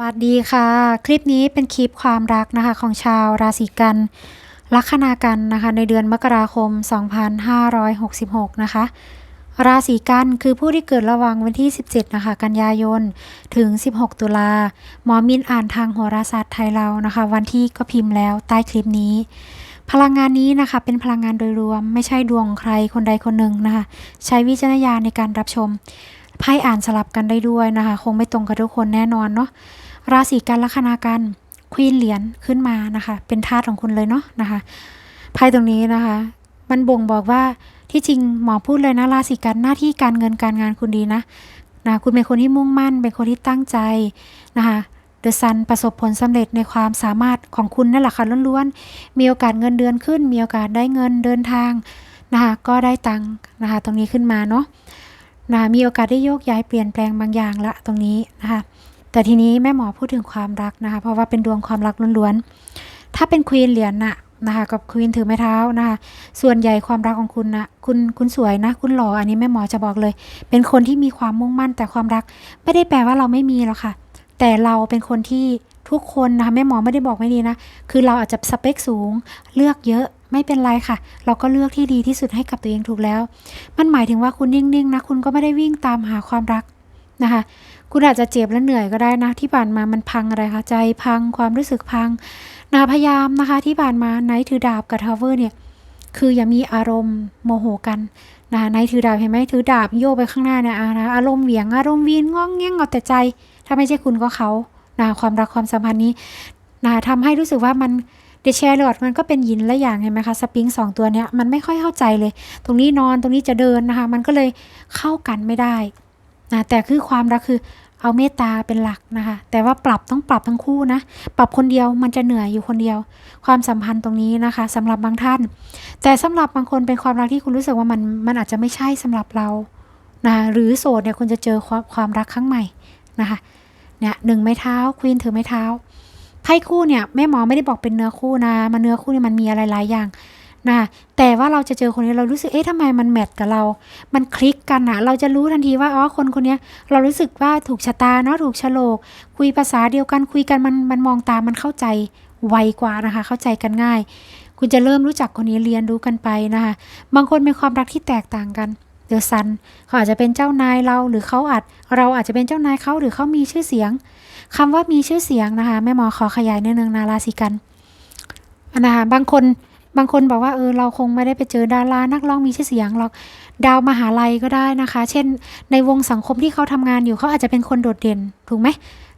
สวัสดีค่ะ คลิปนี้เป็นคลิปความรักนะคะของชาวราศีกัน ลัคนากันนะคะในเดือนมกราคม 2566 นะคะ ราศีกันคือผู้ที่เกิดระหว่างวันที่ 17 นะคะ กันยายน ถึง 16 ตุลา หมอมินอ่านทางโหราศาสตร์ไทยเรานะคะ วันที่ก็พิมพ์แล้วใต้คลิปนี้ พลังงานนี้นะคะเป็นพลังงานโดยรวม ไม่ใช่ดวงใครคนใดคนหนึ่งนะคะ ใช้วิจารณญาณในการรับชมไพ่อ่านสลับกันได้ด้วยนะคะ คงไม่ตรงกับทุกคนแน่นอนเนาะ ราศีกันลัคนากันควีนเหรียญขึ้นมานะคะ เป็นธาตุของคุณเลยเนาะนะคะไพ่ตรงนี้นะคะ มันบ่งบอกว่าที่จริงหมอพูดเลยนะราศีกันหน้าที่การเงินการงานคุณดีนะนะคุณเป็นคนที่มุ่งมั่น เป็นคนที่ตั้งใจนะคะเดอะซันประสบผลสำเร็จในความสามารถของคุณนั่นแหละค่ะล้วนๆ มีโอกาสเงินเดือนขึ้น มีโอกาสได้เงินเดินทางนะคะก็ได้ตังค์นะคะตรงนี้ขึ้นมาเนาะนะมีโอกาสได้โยกย้ายเปลี่ยนแปลงบางอย่างละตรงนี้นะคะ แต่ทีนี้แม่หมอพูดถึงความรักนะคะ เพราะว่าเป็นดวงความรักล้วนๆ ถ้าเป็นควีนเหรียญน่ะนะคะกับควีนถือไม้เท้านะคะ ส่วนใหญ่ความรักของคุณนะคุณคุณสวยนะ คุณหล่ออันนี้แม่หมอจะบอกเลย เป็นคนที่มีความมุ่งมั่นแต่ความรัก ไม่ได้แปลว่าเราไม่มีหรอกค่ะ แต่เราเป็นคนที่ทุกคนนะคะแม่หมอไม่ได้บอกไม่ดีนะ คือเราอาจจะสเปคสูงเลือกเยอะไม่เป็นไรค่ะ เราก็เลือกที่ดีที่สุดให้กับตัวเองถูกแล้ว มันหมายถึงว่าคุณนิ่งๆนะ คุณก็ไม่ได้วิ่งตามหาความรักนะคะ คุณอาจจะเจ็บและเหนื่อยก็ได้นะ ที่ผ่านมามันพังอะไรคะใจพังความรู้สึกพังนะพยายามนะคะ ที่ผ่านมาไนท์ถือดาบกับทาวเวอร์เนี่ยคืออย่ามีอารมณ์โมโหกันนะคะไนท์ถือดาบเห็นไหมถือดาบโยกไปข้างหน้าเนี่ยอานะอารมณ์เหวี่ยงอารมณ์วีนงองแง่งเอาแต่ใจ ถ้าไม่ใช่คุณก็เขานะความรักความสัมพันธ์นี้นะทำให้รู้สึกว่ามันเดชแชร์ลอดมันก็เป็นยินและอย่างเห็นไหมคะสปริงสองตัวเนี้ยมันไม่ค่อยเข้าใจเลย ตรงนี้นอนตรงนี้จะเดินนะคะ มันก็เลยเข้ากันไม่ได้ นะแต่คือความรักคือเอาเมตตาเป็นหลักนะคะ แต่ว่าปรับต้องปรับทั้งคู่นะ ปรับคนเดียวมันจะเหนื่อยอยู่คนเดียว ความสัมพันธ์ตรงนี้นะคะสำหรับบางท่าน แต่สำหรับบางคนเป็นความรักที่คุณรู้สึกว่ามันมันอาจจะไม่ใช่สำหรับเรานะหรือโสดเนี่ยคุณจะเจอความความรักครั้งใหม่นะคะเนี่ยหนึ่งไม้เท้าควีนถือไม้เท้าไพ่คู่เนี่ยแม่หมอไม่ได้บอกเป็นเนื้อคู่นะมันเนื้อคู่เนี่ยมันมีอะไรหลายอย่าง นะแต่ว่าเราจะเจอคนนี้เรารู้สึกเอ๊ะทำไมมันแมทกับเรา มันคลิกกันอะเราจะรู้ทันทีว่าอ๋อคนคนนี้เรารู้สึกว่าถูกชะตาเนาะถูกฉลก คุยภาษาเดียวกันคุยกันมันมันมองตามันเข้าใจไวกว่านะคะ เข้าใจกันง่าย คุณจะเริ่มรู้จักคนนี้เรียนรู้กันไปนะคะบางคนมีความรักที่แตกต่างกันเดอะซันเขาอาจจะเป็นเจ้านายเราหรือเขาอาจเราอาจจะเป็นเจ้านายเขาหรือเขามีชื่อเสียงคำว่ามีชื่อเสียงนะคะแม่หมอขอขยายนิดนึงนาราศีกันนะคะบางคน บางคนบอกว่าเออเราคงไม่ได้ไปเจอดารานักร้องมีชื่อเสียงหรอกดาวมหาลัยก็ได้นะคะ เช่น ในวงสังคมที่เขาทำงานอยู่เขาอาจจะเป็นคนโดดเด่นถูกไหม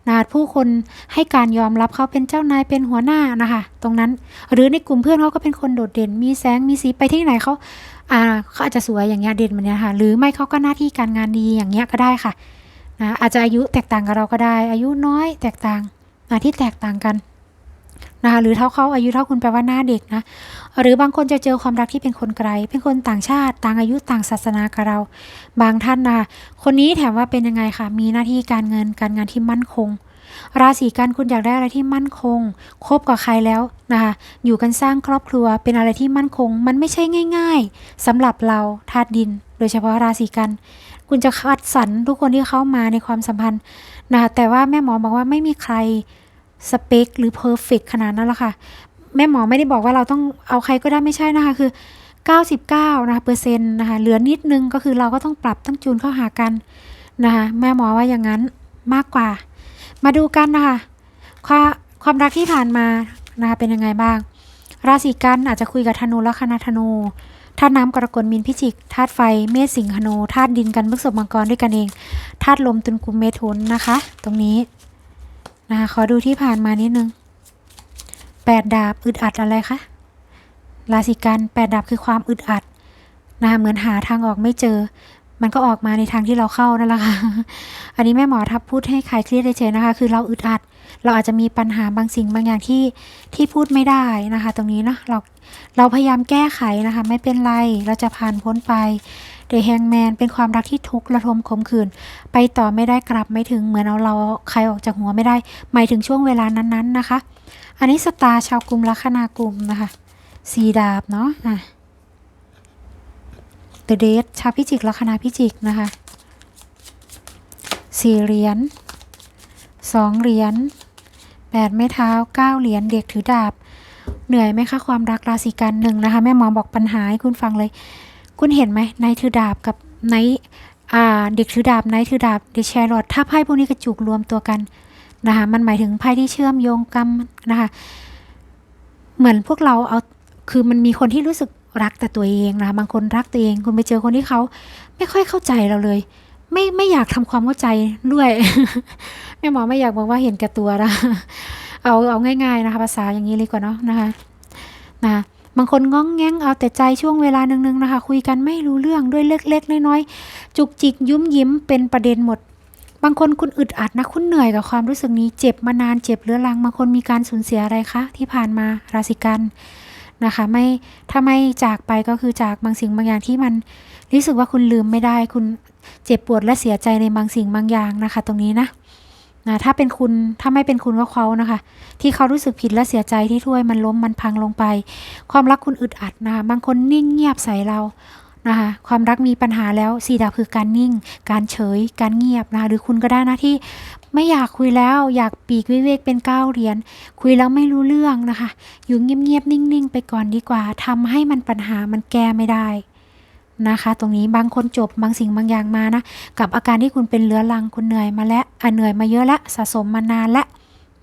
นะผู้คนให้การยอมรับเขาเป็นเจ้านายเป็นหัวหน้านะคะ ตรงนั้นหรือในกลุ่มเพื่อนเขาก็เป็นคนโดดเด่น มีแสงมีสีไปที่ไหนเขาอ่าเขาอาจจะสวยอย่างเงี้ยเด่นแบบเนี้ยค่ะหรือไม่เขาก็หน้าที่การงานดีอย่างเงี้ยก็ได้ค่ะนะอาจจะอายุแตกต่างกับเราก็ได้ อายุน้อยแตกต่างนะที่แตกต่างกัน นะคะหรือเท่าเขาอายุเท่าคุณแปลว่าหน้าเด็กนะ หรือบางคนจะเจอความรักที่เป็นคนไกล เป็นคนต่างชาติ ต่างอายุต่างศาสนากับเรา บางท่านนะคะคนนี้แถมว่าเป็นยังไงคะมีหน้าที่การเงินการงานที่มั่นคง ราศีกันคุณอยากได้อะไรที่มั่นคง คบกับใครแล้วนะคะอยู่กันสร้างครอบครัวเป็นอะไรที่มั่นคง มันไม่ใช่ง่าย ๆสำหรับเราธาตุดิน โดยเฉพาะราศีกันคุณจะคัดสรรทุกคนที่เข้ามาในความสัมพันธ์นะคะแต่ว่าแม่หมอบอกว่าไม่มีใคร สเปคหรือเพอร์เฟกขนาดนั้นหรอกค่ะ แม่หมอไม่ได้บอกว่าเราต้องเอาใครก็ได้ไม่ใช่นะคะ คือ 99นะคะเปอร์เซ็นต์นะคะเหลือนิดนึงก็คือเราก็ต้องปรับต้องจูนเข้าหากันนะคะแม่หมอว่าอย่างนั้นมากกว่า มาดูกันนะคะความความรักที่ผ่านมานะคะเป็นยังไงบ้าง ราศีกันอาจจะคุยกับธนูและคณะธนูธาตุน้ำกรกฎมินพิจิกธาตุไฟเมษสิงหธนูธาตุดินกันพฤษภมังกรด้วยกันเองธาตุลมตุลกุมเมถุนนะคะ ตรงนี้ นะคะขอดูที่ผ่านมานิดนึงแปดดาบอึดอัดอะไรคะราศีกันแปดดาบคือความอึดอัดนะคะเหมือนหาทางออกไม่เจอ มันก็ออกมาในทางที่เราเข้านั่นแหละค่ะ อันนี้แม่หมอทับพูดให้ใครเครียดเฉยๆนะคะ คือเราอึดอัด เราอาจจะมีปัญหาบางสิ่งบางอย่างที่ที่พูดไม่ได้นะคะ ตรงนี้เนาะเราเราพยายามแก้ไขนะคะ ไม่เป็นไรเราจะผ่านพ้นไปเดะแฮงแมนเป็นความรักที่ทุกข์ระทมขมขื่นไปต่อไม่ได้กลับไม่ถึงเหมือนเอาเราใครออกจากหัวไม่ได้ หมายถึงช่วงเวลานั้นๆนะคะ อันนี้สตาร์ชาวกลุ่มลัคนากลุ่มนะคะสีดาบเนาะอะ เดอะเดทชาวพิจิกลัคนาพิจิกนะคะสี่เหรียญสองเหรียญแปดไม้เท้าเก้าเหรียญเด็กถือดาบ เหนื่อยไหมคะความรักราศีกันหนึ่งนะคะ แม่หมอบอกปัญหาให้คุณฟังเลย คุณเห็นไหมนายถือดาบกับไนอ่าเด็กถือดาบไนถือดาบเด็กแชร์ลอดถ้าไพ่พวกนี้กระจุกรวมตัวกันนะคะมันหมายถึงไพ่ที่เชื่อมโยงกันนะคะ เหมือนพวกเราเอาคือมันมีคนที่รู้สึก รักแต่ตัวเองนะคะบางคนรักตัวเองคุณไปเจอคนที่เขาไม่ค่อยเข้าใจเราเลย ไม่ไม่อยากทำความเข้าใจด้วยแม่หมอไม่อยากบอกว่าเห็นแก่ตัวนะเอาเอาง่ายๆนะคะภาษาอย่างนี้เลยกว่าเนาะนะคะนะบางคนง้องแง้งเอาแต่ใจช่วงเวลาหนึ่งๆนะคะ คุยกันไม่รู้เรื่องด้วยเล็กๆน้อยๆจุกจิกยุ่มยิ้มเป็นประเด็นหมด บางคนคุณอึดอัดนะคุณเหนื่อยกับความรู้สึกนี้เจ็บมานานเจ็บเรื้อรังบางคนมีการสูญเสียอะไรคะที่ผ่านมาราศีกัน นะคะ ไม่ถ้าไม่จากไปก็คือจากบางสิ่งบางอย่างที่มันรู้สึกว่าคุณลืมไม่ได้ คุณเจ็บปวดและเสียใจในบางสิ่งบางอย่างนะคะ ตรงนี้นะนะถ้าเป็นคุณถ้าไม่เป็นคุณก็เขานะคะ ที่เขารู้สึกผิดและเสียใจที่ถ้วยมันล้มมันพังลงไป ความรักคุณอึดอัดนะคะบางคนนิ่งเงียบใส่เรา นะคะความรักมีปัญหาแล้วสีดาบคือการนิ่ง การเฉย การเงียบนะคะหรือคุณก็ได้นะที่ไม่อยากคุยแล้วอยากปีกวิเวกเป็นก้าวเหรียญคุยแล้วไม่รู้เรื่องนะคะ อยู่เงียบๆนิ่งๆ ไปก่อนดีกว่าทำให้มันปัญหามันแก้ไม่ได้นะคะ ตรงนี้บางคนจบบางสิ่งบางอย่างมานะ กับอาการที่คุณเป็นเรื้อรังคุณเหนื่อยมาแล้วเหนื่อยมาเยอะแล้วสะสมมานานแล้ว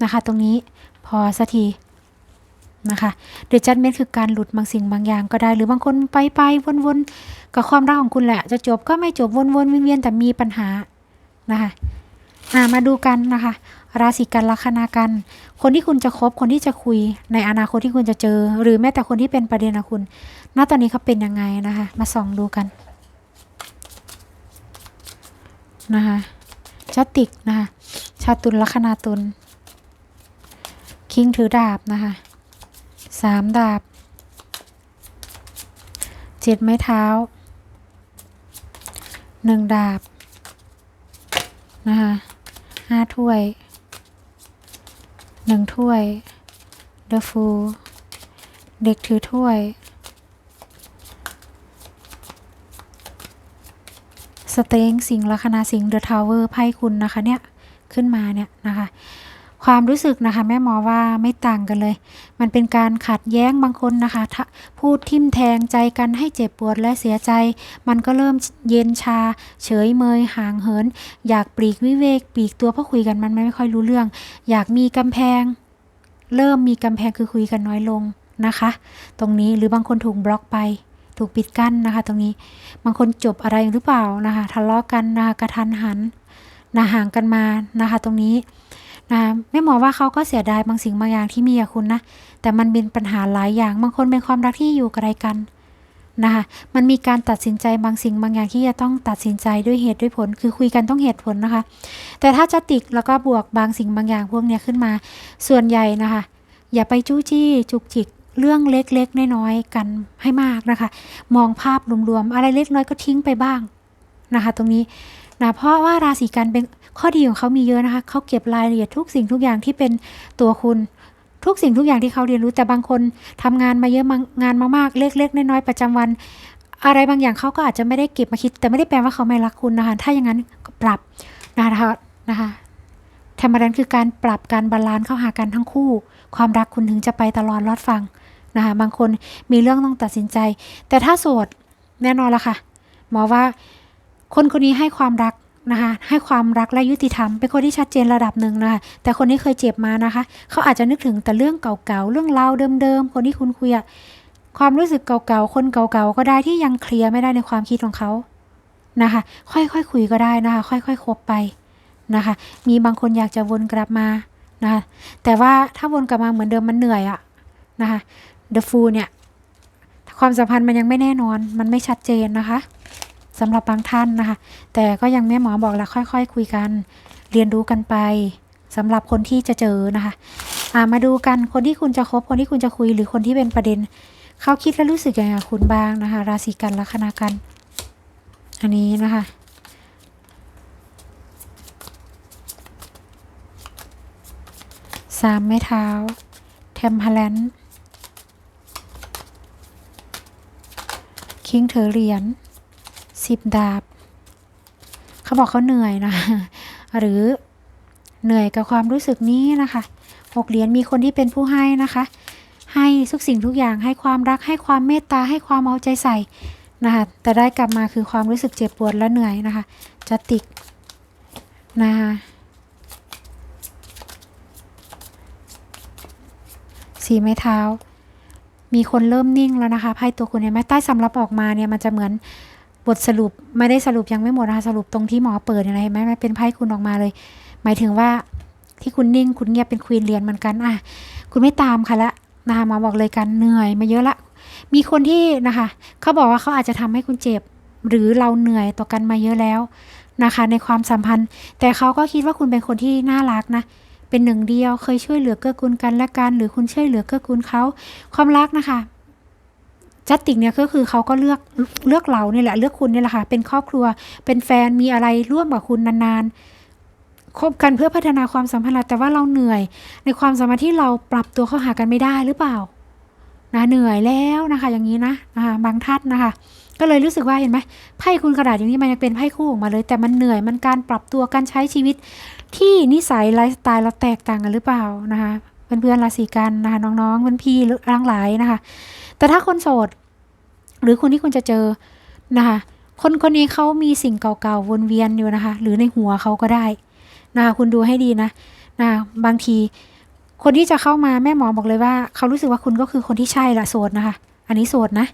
นะคะ ตรงนี้พอสักที นะคะเดจัดเมนคือการหลุดบางสิ่งบางอย่างก็ได้ หรือบางคนไปไปวนๆกับความรักของคุณแหละ จะจบก็ไม่จบวนๆเวียนๆแต่มีปัญหานะคะอ่ามาดูกันนะคะ ราศีกันลัคนากัน คนที่คุณจะคบคนที่จะคุยในอนาคตที่คุณจะเจอ หรือแม้แต่คนที่เป็นประเด็นกับคุณณตอนนี้เขาเป็นยังไงนะคะ มาส่องดูกันนะคะชาติกนะคะชาตุลลัคนาตุลคิงถือดาบนะคะ สามดาบเจ็ดไม้เท้าหนึ่งดาบนะคะห้าถ้วยหนึ่งถ้วยเดอะฟูเด็กถือถ้วยสเต็งสิงลัคนาสิงเดอะทาวเวอร์ไพ่คุณนะคะเนี่ย ขึ้นมาเนี่ยนะคะ ความรู้สึกนะคะ แม่หมอว่าไม่ต่างกันเลย มันเป็นการขัดแย้งบางคนนะคะพูดทิมแทงใจกันให้เจ็บปวดและเสียใจ มันก็เริ่มเย็นชา เฉยเมยห่างเหิน อยากปลีกวิเวกปลีกตัวเพราะคุยกันมันไม่ค่อยรู้เรื่อง อยากมีกำแพง เริ่มมีกำแพงคือคุยกันน้อยลงนะคะ ตรงนี้หรือบางคนถูกบล็อกไปถูกปิดกั้นนะคะ ตรงนี้บางคนจบอะไรหรือเปล่านะคะ ทะเลาะกันนะคะกระทันหันนะห่างกันมานะคะ ตรงนี้ นะแม่หมอว่าเขาก็เสียดายบางสิ่งบางอย่างที่มีกับคุณนะ แต่มันเป็นปัญหาหลายอย่าง บางคนเป็นความรักที่อยู่ไกลกันนะคะ มันมีการตัดสินใจบางสิ่งบางอย่างที่จะต้องตัดสินใจด้วยเหตุด้วยผล คือคุยกันต้องเหตุผลนะคะ แต่ถ้าจะติกแล้วก็บวกบางสิ่งบางอย่างพวกนี้ขึ้นมา ส่วนใหญ่นะคะ อย่าไปจู้จี้จุกจิกเรื่องเล็กๆน้อยๆกันให้มากนะคะ มองภาพรวมๆอะไรเล็กน้อยก็ทิ้งไปบ้างนะคะ ตรงนี้ นะเพราะว่าราศีกันเป็นข้อดีของเขามีเยอะนะคะเขาเก็บรายละเอียดทุกสิ่งทุกอย่างที่เป็นตัวคุณทุกสิ่งทุกอย่างที่เขาเรียนรู้แต่บางคนทำงานมาเยอะงานมามากเล็กๆน้อยๆประจำวัน อะไรบางอย่างเขาก็อาจจะไม่ได้เก็บมาคิด แต่ไม่ได้แปลว่าเขาไม่รักคุณนะคะถ้าอย่างนั้นก็ปรับนะคะนะคะธรรมดานคือการปรับการบาลานซ์เข้าหากันทั้งคู่ ความรักคุณถึงจะไปตลอดรอดฟังนะคะบางคนมีเรื่องต้องตัดสินใจ แต่ถ้าโสดแน่นอนละค่ะหมอว่า คนคนนี้ให้ความรักนะคะให้ความรักและยุติธรรมเป็นคนที่ชัดเจนระดับหนึ่งนะคะแต่คนที่เคยเจ็บมานะคะ เขาอาจจะนึกถึงแต่เรื่องเก่าๆเรื่องราวเดิมๆคนที่คุณคุยอะความรู้สึกเก่าๆคนเก่าๆก็ได้ที่ยังเคลียร์ไม่ได้ในความคิดของเขานะคะ ค่อยๆคคุยก็ได้นะคะ ค่อยๆคบไปนะคะ มีบางคนอยากจะวนกลับมานะคะแต่ว่าถ้าวนกลับมาเหมือนเดิมมันเหนื่อยอะนะคะ The Fool เนี่ยความสัมพันธ์มันยังไม่แน่นอนมันไม่ชัดเจนนะคะ สำหรับบางท่านนะคะ แต่ก็ยังแม่หมอบอกแล้วค่อยๆคคุยกัน เรียนรู้กันไปสำหรับคนที่จะเจอนะคะามาดูกันคนที่คุณจะคบคนที่คุณจะคุยหรือคนที่เป็นประเด็นเขาคิดและรู้สึกยังไงกับคุณบ้างนะคะ ราศีกันลัคนากัน อันนี้นะคะสามไม้เท้าเทมเพลนคิงเถอเหรียญ สิบดาบ เขาบอกเขาเหนื่อยนะ หรือเหนื่อยกับความรู้สึกนี้นะคะหกเหรียญมีคนที่เป็นผู้ให้นะคะ ให้ทุกสิ่งทุกอย่างให้ความรักให้ความเมตตาให้ความเอาใจใส่นะคะแต่ได้กลับมาคือความรู้สึกเจ็บปวดและเหนื่อยนะคะจะติกนะคะสีไม้เท้า มีคนเริ่มนิ่งแล้วนะคะไพ่ตัวคุณเห็นไหมใต้สำรับออกมาเนี่ยมันจะเหมือน บทสรุปไม่ได้สรุปยังไม่หมดนะคะสรุปตรงที่หมอเปิดเนี่ยเห็นไหมมันเป็นไพ่คุณออกมาเลย หมายถึงว่าที่คุณนิ่งคุณเงียบเป็นควีนเรียญเหมือนกันอะคุณไม่ตามค่ะละนะคะหมาบอกเลยกันเหนื่อยมาเยอะละ มีคนที่นะคะเขาบอกว่าเขาอาจจะทำให้คุณเจ็บ หรือเราเหนื่อยต่อกันมาเยอะแล้วนะคะ ในความสัมพันธ์ แต่เขาก็คิดว่าคุณเป็นคนที่น่ารักนะเป็นหนึ่งเดียวเคยช่วยเหลือเกื้อกูลกันและกัน หรือคุณช่วยเหลือเกื้อกูลเขาความรักนะคะ จัตติกเนี่ยก็คือเขาก็เลือกเลือกเราเนี่ยแหละเลือกคุณเนี่ยแหละค่ะเป็นครอบครัวเป็นแฟนมีอะไรร่วมกับคุณนานๆคบกันเพื่อพัฒนาความสัมพันธ์แต่ว่าเราเหนื่อย ในความสัมพันธ์ที่เราปรับตัวเข้าหากันไม่ได้หรือเปล่านะเหนื่อยแล้วนะคะ อย่างนี้นะนะคะบางท่านนะคะ ก็เลยรู้สึกว่าเห็นไหมไพ่คุณกระดาษอย่างนี้มันยังเป็นไพ่คู่ออกมาเลย แต่มันเหนื่อยมันการปรับตัวการใช้ชีวิต ที่นิสัยไลฟ์สไตล์เราแตกต่างกันหรือเปล่านะคะเพื่อนๆราศีกันนะคะน้องๆเพื่อนพี่ร่างหลายนะคะ แต่ถ้าคนโสด หรือคนที่คุณจะเจอนะคะ คนคนนี้เขามีสิ่งเก่าๆวนเวียนอยู่นะคะ หรือในหัวเขาก็ได้นะคะคุณดูให้ดีนะนะบางที คนที่จะเข้ามาแม่หมอบอกเลยว่า เขารู้สึกว่าคุณก็คือคนที่ใช่ละโสดนะคะ อันนี้โสดนะ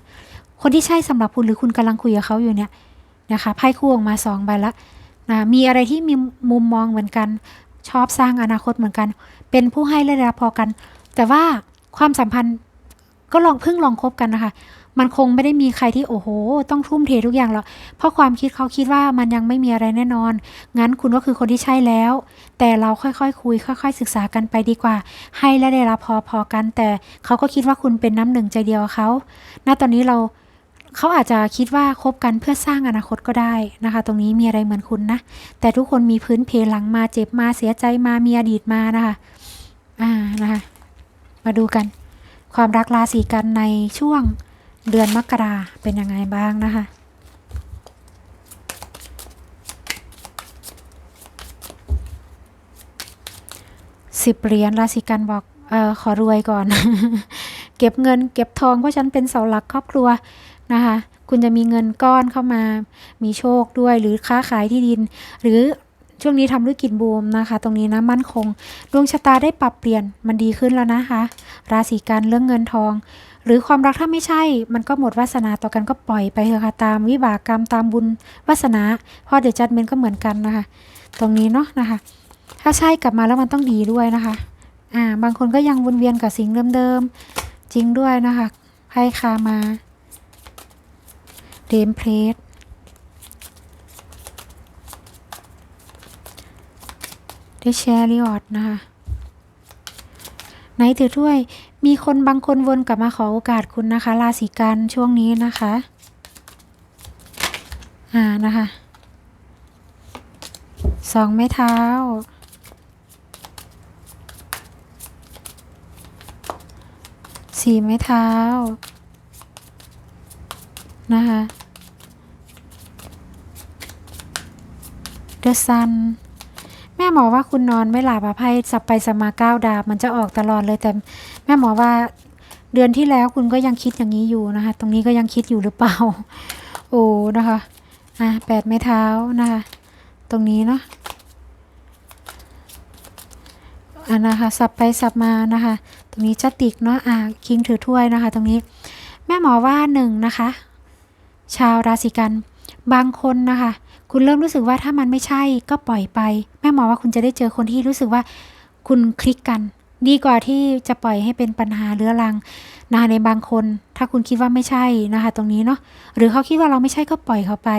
คนที่ใช่สำหรับคุณหรือคุณกำลังคุยกับเขาอยู่เนี่ยนะคะไพ่คู่ออกมาสองใบละนะมีอะไรที่มีมุมมองเหมือนกัน ชอบสร้างอนาคตเหมือนกัน เป็นผู้ให้และได้รับพอกัน แต่ว่าความสัมพันธ์ ก็ลองเพิ่งลองคบกันนะคะ มันคงไม่ได้มีใครที่โอ้โห ต้องทุ่มเททุกอย่างหรอกเพราะความคิดเขาคิดว่ามันยังไม่มีอะไรแน่นอน งั้นคุณก็คือคนที่ใช่แล้ว แต่เราค่อยๆคคุย ค่อย ๆ ศึกษากันไปดีกว่า ให้และได้รับพอพอกัน แต่เขาก็คิดว่าคุณเป็นน้ำหนึ่งใจเดียวเขาณตอนนี้เราเขาอาจจะคิดว่าคบกันเพื่อสร้างอนาคตก็ได้นะคะ ตรงนี้มีอะไรเหมือนคุณนะ แต่ทุกคนมีพื้นเพหลังมาเจ็บมาเสียใจมามีอดีตมานะคะ อ่านะคะ มาดูกัน ความรักราศีกันในช่วงเดือนมกราเป็นยังไงบ้างนะคะ สิบเหรียญราศีกันบอกเออขอรวยก่อน เก็บเงินเก็บทองเพราะฉันเป็นเสาหลักครอบครัวนะคะ คุณจะมีเงินก้อนเข้ามา มีโชคด้วยหรือค้าขายที่ดิน หรือ ช่วงนี้ทำธุรกิจบูมนะคะ ตรงนี้นะมั่นคง ดวงชะตาได้ปรับเปลี่ยนมันดีขึ้นแล้วนะคะ ราศีกันเรื่องเงินทอง หรือความรักถ้าไม่ใช่ มันก็หมดวาสนาต่อกันก็ปล่อยไปเถอะค่ะตามวิบากกรรมตามบุญวาสนาเพราะเดี๋ยวจัดเมนก็เหมือนกันนะคะ ตรงนี้เนาะนะคะ ถ้าใช่กลับมาแล้วมันต้องดีด้วยนะคะอ่าบางคนก็ยังวนเวียนกับสิ่งเดิมๆจริงด้วยนะคะไพ่คามาเดมเพลส ได้แชร์ริออดนะคะไหนถือถ้วย มีคนบางคนวนกลับมาขอโอกาสคุณนะคะ ราศีกันช่วงนี้นะคะ อ่านะคะสองไม้เท้า สี่ไม้เท้า นะคะ The Sun ม่หมอว่าคุณนอนไม่หลับอะไพ่สับไปสบมาก้าวดาบมันจะออกตลอดเลยแต่แม่หมอว่าเดือนที่แล้วคุณก็ยังคิดอย่างนี้อยู่นะคะ ตรงนี้ก็ยังคิดอยู่หรือเปล่า โอ้นะคะอะแปดไม้เท้านะคะ ตรงนี้เนาะอะนะคะสับไปสับมานะคะ ตรงนี้จะติกเนาะอ่าคิงถือถ้วยนะคะ ตรงนี้แม่หมอว่าหนึ่งนะคะ ชาวราศีกันบางคนนะคะ คุณเริ่มรู้สึกว่าถ้ามันไม่ใช่ก็ปล่อยไป แม่หมอว่าคุณจะได้เจอคนที่รู้สึกว่าคุณคลิกกัน ดีกว่าที่จะปล่อยให้เป็นปัญหาเรื้อรังนะคะในบางคน ถ้าคุณคิดว่าไม่ใช่นะคะ ตรงนี้เนาะหรือเขาคิดว่าเราไม่ใช่ก็ปล่อยเขาไป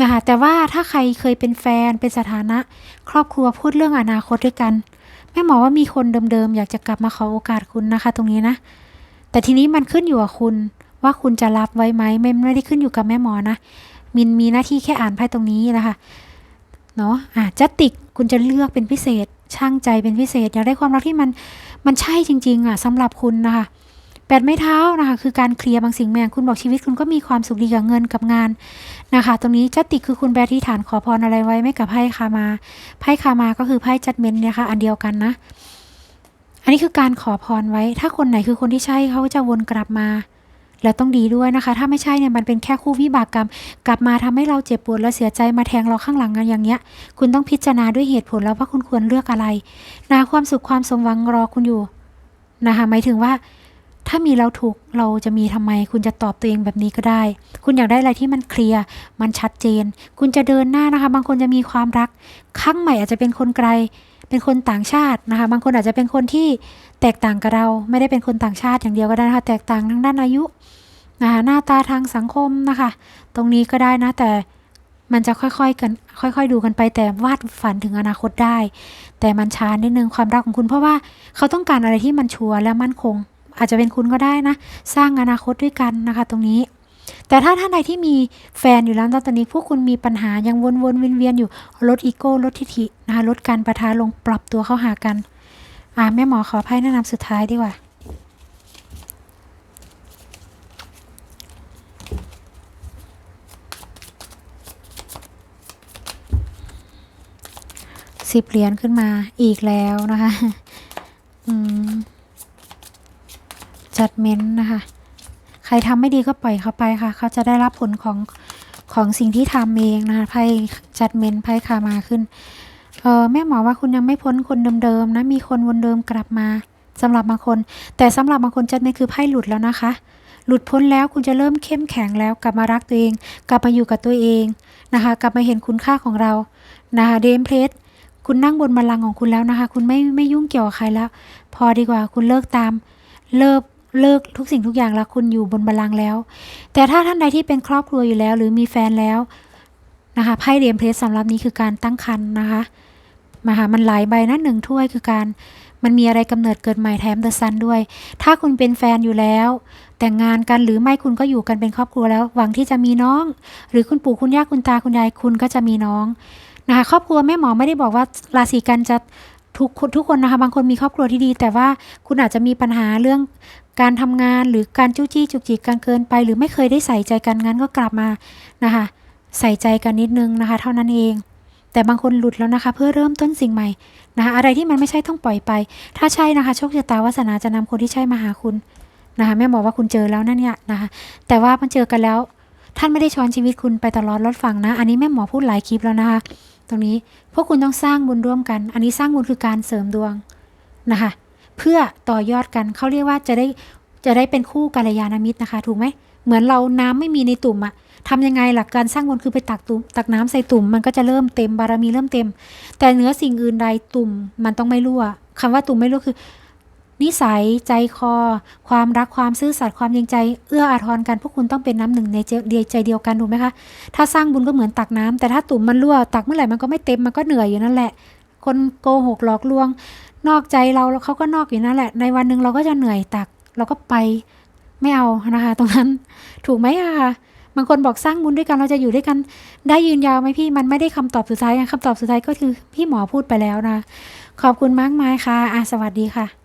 นะคะแต่ว่าถ้าใครเคยเป็นแฟนเป็นสถานะ ครอบครัวพูดเรื่องอนาคตด้วยกัน แม่หมอว่ามีคนเดิมๆอยากจะกลับมาขอโอกาสคุณนะคะ ตรงนี้นะ แต่ทีนี้มันขึ้นอยู่กับคุณว่าคุณจะรับไว้ไหมไม่ไม่ได้ขึ้นอยู่กับแม่หมอนะ มินมีหน้าที่แค่อ่านไพ่ตรงนี้นะคะเนาะอะจะติกคุณจะเลือกเป็นพิเศษ ช่างใจเป็นพิเศษ อยากได้ความรักที่มันมันใช่จริง ๆอะสำหรับคุณนะคะแปดไม้เท้านะคะ คือการเคลียร์บางสิ่งบางอย่างคุณบอกชีวิตคุณก็มีความสุขดีกับเงินกับงานนะคะ ตรงนี้จัติคือคุณแปรที่ฐานขอพรอะไรไว้ไม่กับไพ่คามาไพ่คามาก็คือไพ่จัดเมนนี่ยค่ะอันเดียวกันนะ อันนี้คือการขอพรไว้ ถ้าคนไหนคือคนที่ใช่เขาจะวนกลับมา แล้วต้องดีด้วยนะคะ ถ้าไม่ใช่เนี่ยมันเป็นแค่คู่วิบากกรรม กลับมาทำให้เราเจ็บปวดและเสียใจมาแทงเราข้างหลังกันอย่างเงี้ย คุณต้องพิจารณาด้วยเหตุผลแล้วว่าคุณควรเลือกอะไรนะความสุขความสมหวังรอคุณอยู่นะคะหมายถึงว่าถ้ามีเราถูกเราจะมีทำไม คุณจะตอบตัวเองแบบนี้ก็ได้ คุณอยากได้อะไรที่มันเคลียร์มันชัดเจน คุณจะเดินหน้านะคะ บางคนจะมีความรักครั้งใหม่อาจจะเป็นคนไกล เป็นคนต่างชาตินะคะ บางคนอาจจะเป็นคนที่แตกต่างกับเรา ไม่ได้เป็นคนต่างชาติอย่างเดียวก็ได้นะคะแตกต่างทางด้านอายุนะคะหน้าตาทางสังคมนะคะ ตรงนี้ก็ได้นะแต่มันจะค่อยๆกันค่อย ๆ ดูกันไปแต่วาดฝันถึงอนาคตได้ แต่มันช้านิดนึงความรักของคุณ เพราะว่าเขาต้องการอะไรที่มันชัวร์และมั่นคง อาจจะเป็นคุณก็ได้นะ สร้างอนาคตด้วยกันนะคะ ตรงนี้ แต่ถ้าท่านใดที่มีแฟนอยู่แล้วตอนนี้พวกคุณมีปัญหายังวนๆเวียนๆอยู่ลดอีโก้ลดทิฐินะคะลดการประทะลงปรับตัวเข้าหากันอ่าแม่หมอขอไพ่แนะนำสุดท้ายดีกว่าสิบเหรียญขึ้นมาอีกแล้วนะคะ อืมจัดเม้นนะคะ ครทำไม่ดีก็ปล่อยเขาไปค่ะ เขาจะได้รับผลของของสิ่งที่ทำเองนะคะไพ่จัดเมนไพ่คามาขึ้นเออแม่หมอว่าคุณยังไม่พ้นคนเดิมๆนะมีคนวนเดิมกลับมาสำหรับบางคน แต่สำหรับบางคนจัดเมนคือไพ่หลุดแล้วนะคะ หลุดพ้นแล้วคุณจะเริ่มเข้มแข็งแล้วกลับมารักตัวเอง กลับมาอยู่กับตัวเองนะคะ กลับมาเห็นคุณค่าของเรานะคะเดมเพลสคุณนั่งบนบัลลังก์ของคุณแล้วนะคะ คุณไม่ไม่ยุ่งเกี่ยวกับใครแล้ว พอดีกว่าคุณเลิกตาม เลิก เลิกทุกสิ่งทุกอย่างแล้วคุณอยู่บนบัลลังก์แล้ว แต่ถ้าท่านใดที่เป็นครอบครัวอยู่แล้ว หรือมีแฟนแล้วนะคะไพ่เดียมเพลสสำหรับนี้คือการตั้งครรภ์นะคะมาหามันหลายใบนะหนึ่งถ้วยคือการมันมีอะไรกำเนิดเกิดใหม่แถมเดอะซันด้วย ถ้าคุณเป็นแฟนอยู่แล้ว แต่งงานกันหรือไม่คุณก็อยู่กันเป็นครอบครัวแล้ว หวังที่จะมีน้อง หรือคุณปู่คุณย่าคุณตาคุณยายคุณก็จะมีน้องนะคะครอบครัวแม่หมอไม่ได้บอกว่าราศีกันจะทุกทุกคนนะคะบางคนมีครอบครัวที่ดี แต่ว่าคุณอาจจะมีปัญหาเรื่อง การทำงานหรือการจู้จี้จุกจิกกันเกินไป หรือไม่เคยได้ใส่ใจกันงั้นก็กลับมานะคะ ใส่ใจกันนิดนึงนะคะ เท่านั้นเอง แต่บางคนหลุดแล้วนะคะ เพื่อเริ่มต้นสิ่งใหม่นะคะอะไรที่มันไม่ใช่ต้องปล่อยไป ถ้าใช่นะคะโชคชะตาวาสนาจะนำคนที่ใช่มาหาคุณนะคะแม่บอกว่าคุณเจอแล้วนั่นเนี่ยนะคะ แต่ว่ามันเจอกันแล้ว ท่านไม่ได้ช้อนชีวิตคุณไปตลอดรถฝั่งนะ อันนี้แม่หมอพูดหลายคลิปแล้วนะคะ ตรงนี้พวกคุณต้องสร้างบุญร่วมกัน อันนี้สร้างบุญคือการเสริมดวงนะคะ เพื่อต่อยอดกันเขาเรียกว่าจะได้จะได้เป็นคู่กัลยาณมิตรนะคะ ถูกไหมเหมือนเราน้ำไม่มีในตุ่มอะทำยังไงหลักการสร้างบุญคือไปตักตุ่มตักน้ำใส่ตุ่มมันก็จะเริ่มเต็มบารมีเริ่มเต็ม แต่เนื้อสิ่งอื่นใดตุ่มมันต้องไม่รั่วคำว่าตุ่มไม่รั่วคือ นิสัยใจคอ ความรักความซื่อสัตย์ความจริงใจเอื้ออาทรกันพวกคุณต้องเป็นน้ำหนึ่งในใจเดียวใจเดียวกันถูกไหมคะถ้าสร้างบุญก็เหมือนตักน้ำแต่ถ้าตุ่มมันรั่วตักเมื่อไหร่มันก็ไม่เต็มมันก็เหนื่อยอยู่นั่นแหละ คนโกหกหลอกลวง นอกใจเราแล้วเขาก็นอกอยู่นั่นแหละ ในวันหนึ่งเราก็จะเหนื่อยตัก เราก็ไปไม่เอานะคะตรงนั้นถูกไหมอะคะบางคนบอกสร้างบุญด้วยกันเราจะอยู่ด้วยกัน ได้ยืนยาวไหมพี่มันไม่ได้คำตอบสุดท้ายคำตอบสุดท้ายก็คือพี่หมอพูดไปแล้วนะ ขอบคุณมากมายค่ะอะสวัสดีค่ะ